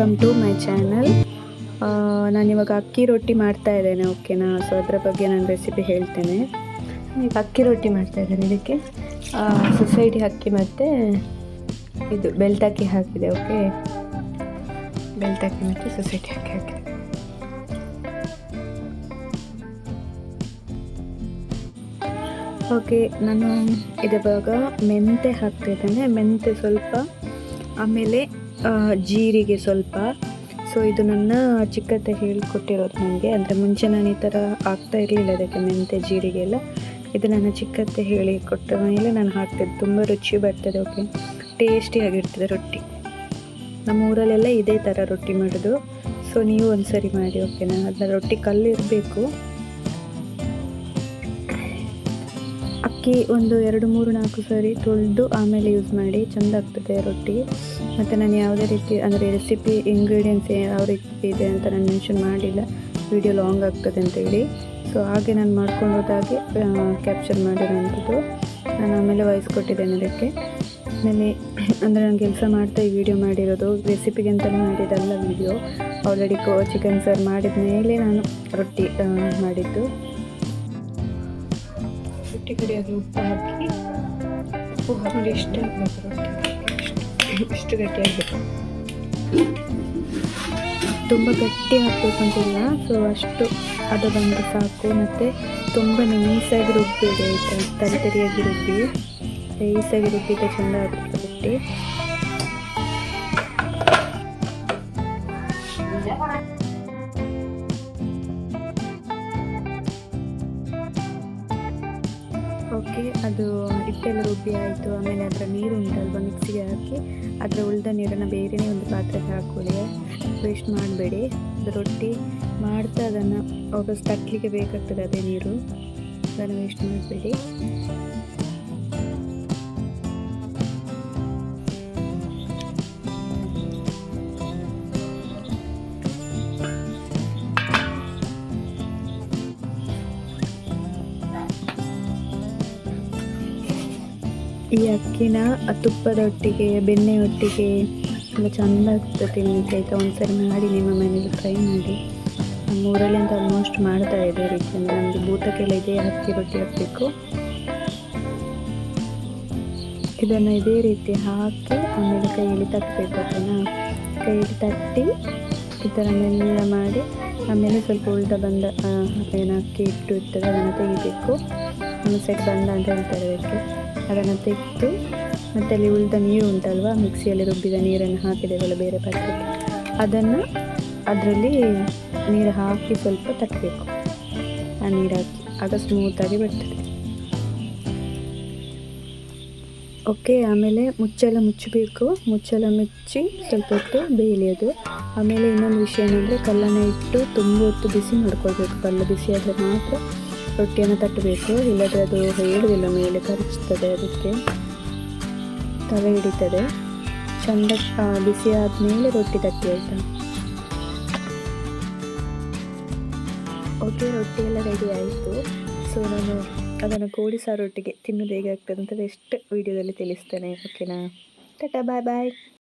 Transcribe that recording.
Welcome to my channel. ನಾನಿವಾಗ ಅಕ್ಕಿ ರೊಟ್ಟಿ ಮಾಡ್ತಾ ಇದ್ದೇನೆ, ಓಕೆನಾ? ಸೊ ಅದರ ಬಗ್ಗೆ ನಾನು ರೆಸಿಪಿ ಹೇಳ್ತೇನೆ. ಈಗ ಅಕ್ಕಿ ರೊಟ್ಟಿ ಮಾಡ್ತಾ ಇದ್ದೇನೆ ಇದಕ್ಕೆ. ಸೊಸೈಟಿ ಅಕ್ಕಿ ಮತ್ತು ಇದು ಬೆಳ್ತಕ್ಕಿ ಹಾಕಿದೆ, ಓಕೆ? ಬೆಳ್ತಕ್ಕಿ ಮತ್ತು ಸೊಸೈಟಿ ಅಕ್ಕಿ ಹಾಕಿದೆ. ಓಕೆ, ನಾನು ಇವಾಗ ಮೆಂತೆ ಹಾಕ್ತಿದ್ದೇನೆ ಮೆಂತೆ ಸ್ವಲ್ಪ ಆಮೇಲೆ ಜೀರಿಗೆ ಸ್ವಲ್ಪ. ಸೊ ಇದು ನನ್ನ ಚಿಕ್ಕತ್ತೆ ಹೇಳಿಕೊಟ್ಟಿರೋದು ನನಗೆ. ಅಂದರೆ ಮುಂಚೆ ನಾನು ಈ ಥರ ಆಗ್ತಾ ಇರಲಿಲ್ಲ ಅದಕ್ಕೆ ಮೆಂತೆ ಜೀರಿಗೆ ಎಲ್ಲ. ಇದು ನನ್ನ ಚಿಕ್ಕತ್ತೆ ಹೇಳಿ ಕೊಟ್ಟ ಮೇಲೆ ನಾನು ಹಾಕ್ತಿದ್ದೆ. ತುಂಬ ರುಚಿ ಬರ್ತದೆ ಓಕೆ ಟೇಸ್ಟಿಯಾಗಿರ್ತದೆ ರೊಟ್ಟಿ. ನಮ್ಮ ಊರಲ್ಲೆಲ್ಲ ಇದೇ ಥರ ರೊಟ್ಟಿ ಮಾಡೋದು. ಸೊ ನೀವು ಒಂದು ಸರಿ ಮಾಡಿ ಓಕೆನಾ ಅದನ್ನ ರೊಟ್ಟಿ ಕಲ್ಲು ಅಕ್ಕಿ ಒಂದು ಎರಡು ಮೂರು ನಾಲ್ಕು ಸರಿ ತೊಳೆದು ಆಮೇಲೆ ಯೂಸ್ ಮಾಡಿ ಚೆಂದ ಆಗ್ತದೆ ರೊಟ್ಟಿ. ಮತ್ತು ನಾನು ಯಾವುದೇ ರೀತಿ ಅಂದರೆ ರೆಸಿಪಿ ಇಂಗ್ರೀಡಿಯೆಂಟ್ಸ್ ಯಾವ ರೀತಿ ಇದೆ ಅಂತ ನಾನು ಮೆನ್ಷನ್ ಮಾಡಿಲ್ಲ. ವಿಡಿಯೋ ಲಾಂಗ್ ಆಗ್ತದೆ ಅಂತೇಳಿ ಸೊ ಹಾಗೆ ನಾನು ಮಾಡ್ಕೊಂಡು ಹೋದಾಗೆ ಕ್ಯಾಪ್ಚರ್ ಮಾಡಿರೋಂಥದ್ದು ನಾನು ಆಮೇಲೆ ವಾಯ್ಸ್ ಕೊಟ್ಟಿದ್ದೇನೆ ಅದಕ್ಕೆ. ಆಮೇಲೆ ಅಂದರೆ ನಾನು ಕೆಲಸ ಮಾಡ್ತಾ ಈ ವಿಡಿಯೋ ಮಾಡಿರೋದು. ರೆಸಿಪಿಗೆ ಅಂತಲೇ ಮಾಡಿದ್ದಲ್ಲ ವಿಡಿಯೋ ಆಲ್ರೆಡಿ ಕೋ ಚಿಕನ್ ಸರ್ ಮಾಡಿದ ಮೇಲೆ ನಾನು ರೊಟ್ಟಿ ಮಾಡಿದ್ದು. ರೊಟ್ಟಿ ಕಡಿಯಾಗಿ ಉಪ್ಪು ಹಾಕಿ. ಉಪ್ಪು ಹಾಕೊಂಡು ಇಷ್ಟ ಆಗಬೇಕು ಇಷ್ಟು ಗಟ್ಟಿ ಆಗಬೇಕು. ತುಂಬ ಗಟ್ಟಿ ಸೊ ಅಷ್ಟು ಅದು ಬಂದರೆ ಸಾಕು. ಮತ್ತು ತುಂಬ ನೈಸಾಗಿ ರುಬ್ಬೇಡಿ ಆಯಿತಾ ತರಿ ತರಿಯಾಗಿ ರುಬ್ಬಿ. ನೈಸಾಗಿ ರುಬ್ಬಿದ್ರೆ ಚೆಂದ ಓಕೆ ಅದು ಹಿಟ್ಟೆಲ್ಲ ರುಬ್ಬಿ ಆಯಿತು, ಆಮೇಲೆ ಅದರ ನೀರು ಉಂಟಲ್ವ ಮಿಕ್ಸಿಗೆ ಹಾಕಿ, ಅದರ ಉಳಿದ ನೀರನ್ನು ಬೇರೆಯೇ ಒಂದು ಪಾತ್ರೆಗೆ ಹಾಕೊಳ್ಳಿ. ವೇಸ್ಟ್ ಮಾಡಬೇಡಿ. ಅದು ರೊಟ್ಟಿ ಮಾಡ್ತಾ ಅದನ್ನು ವಾಪಸ್ ತಟ್ಟಲಿಕ್ಕೆ ಬೇಕಾಗ್ತದೆ ಅದೇ ನೀರು. ಅದನ್ನು ವೇಸ್ಟ್ ಮಾಡಬೇಡಿ. ಈ ಅಕ್ಕಿನ ತುಪ್ಪದೊಟ್ಟಿಗೆ ಬೆಣ್ಣೆ ಒಟ್ಟಿಗೆ ತುಂಬ ಚೆಂದ ಆಗ್ತದೆ ತಿನ್ನಲಿಕ್ಕೆ ಆಯಿತಾ, ಒಂದ್ಸರಿ ಮಾಡಿ ನಿಮ್ಮ ಮನೇಲಿ ಟ್ರೈ ಮಾಡಿ. ನಮ್ಮ ಊರಲ್ಲಿ ಅಂತ ಆಲ್ಮೋಸ್ಟ್ ಮಾಡ್ತಾರೆ ಇದೇ ರೀತಿ. ಅಂದರೆ ನಮಗೆ ಇದೆ ಇದೇ ಅಕ್ಕಿ ರೊಟ್ಟಿ ಹಾಕಬೇಕು. ಇದನ್ನು ಇದೇ ರೀತಿ ಹಾಕಿ ಆಮೇಲೆ ಕೈಯಲ್ಲಿ ತಟ್ಟಬೇಕು ಅದನ್ನು. ಕೈಯಲ್ಲಿ ತಟ್ಟಿ ಈ ಥರ ಮೆಲ್ಲ ಮಾಡಿ, ಆಮೇಲೆ ಸ್ವಲ್ಪ ಉಳ್ದ ಬಂದ ಏನು ಅಕ್ಕಿ ಇಟ್ಟು ಇರ್ತದೆ ಅದನ್ನು ತೆಗಿಬೇಕು. ಒಂದು ಸೆಟ್ ಬಂದ ಅಂತ ಹೇಳ್ತಾರೆ ಅದಕ್ಕೆ. ಅದನ್ನು ತೆಗೆದು ಮತ್ತು ಅಲ್ಲಿ ಉಳಿದ ನೀರು ಉಂಟಲ್ವ, ಮಿಕ್ಸಿಯಲ್ಲಿ ರುಬ್ಬಿದ ನೀರನ್ನು ಹಾಕಿದ್ದೇವಲ್ಲ ಬೇರೆ ಪಾತ್ರೆಗೆ ಅದನ್ನು ಅದರಲ್ಲಿ ನೀರು ಹಾಕಿ ಸ್ವಲ್ಪ ತಟ್ಟಬೇಕು. ಆ ನೀರು ಹಾಕಿ, ಆಗ ಸ್ಮೂತಾಗಿ ಬರ್ತದೆ. ಓಕೆ ಆಮೇಲೆ ಮುಚ್ಚೆಲ್ಲ ಮುಚ್ಚಬೇಕು. ಮುಚ್ಚೆಲ್ಲ ಮುಚ್ಚಿ ಸ್ವಲ್ಪ ಹೊತ್ತು ಬೇಯಲಿ ಅದು ಆಮೇಲೆ ಇನ್ನೊಂದು ವಿಷಯ ಏನಂದರೆ ಕಲ್ಲನ್ನು ಇಟ್ಟು ತುಂಬ ಹೊತ್ತು ಬಿಸಿ ಮಾಡ್ಕೊಳ್ಬೇಕು. ಕಲ್ಲು ಬಿಸಿ ಆದರೆ ಮಾತ್ರ ರೊಟ್ಟಿಯನ್ನು ತಟ್ಟಬೇಕು. ಇಲ್ಲದ್ರೆ ಅದು ಹೇಳುವುದಿಲ್ಲ, ಮೇಲೆ ಕರಗಿಸ್ತದೆ ಅದಕ್ಕೆ. ತಲೆ ಹಿಡಿತದೆ. ಚಂದ ಬಿಸಿ ಆದಮೇಲೆ ರೊಟ್ಟಿ ತಟ್ಟಿ, ಆಯಿತಾ? ಓಕೆ ರೊಟ್ಟಿ ಎಲ್ಲ ರೆಡಿ ಆಯಿತು. ಸೊ ನಾನು ಅದನ್ನು ಕೋಳಿ ರೊಟ್ಟಿಗೆ ತಿನ್ನೋದು ಹೇಗೆ ಆಗ್ತದೆ ಅಂತ ಎಷ್ಟು ವೀಡಿಯೋದಲ್ಲಿ ತಿಳಿಸ್ತೇನೆ. ಓಕೆನಾ ಟಾಟಾ ಬಾಯ್ ಬಾಯ್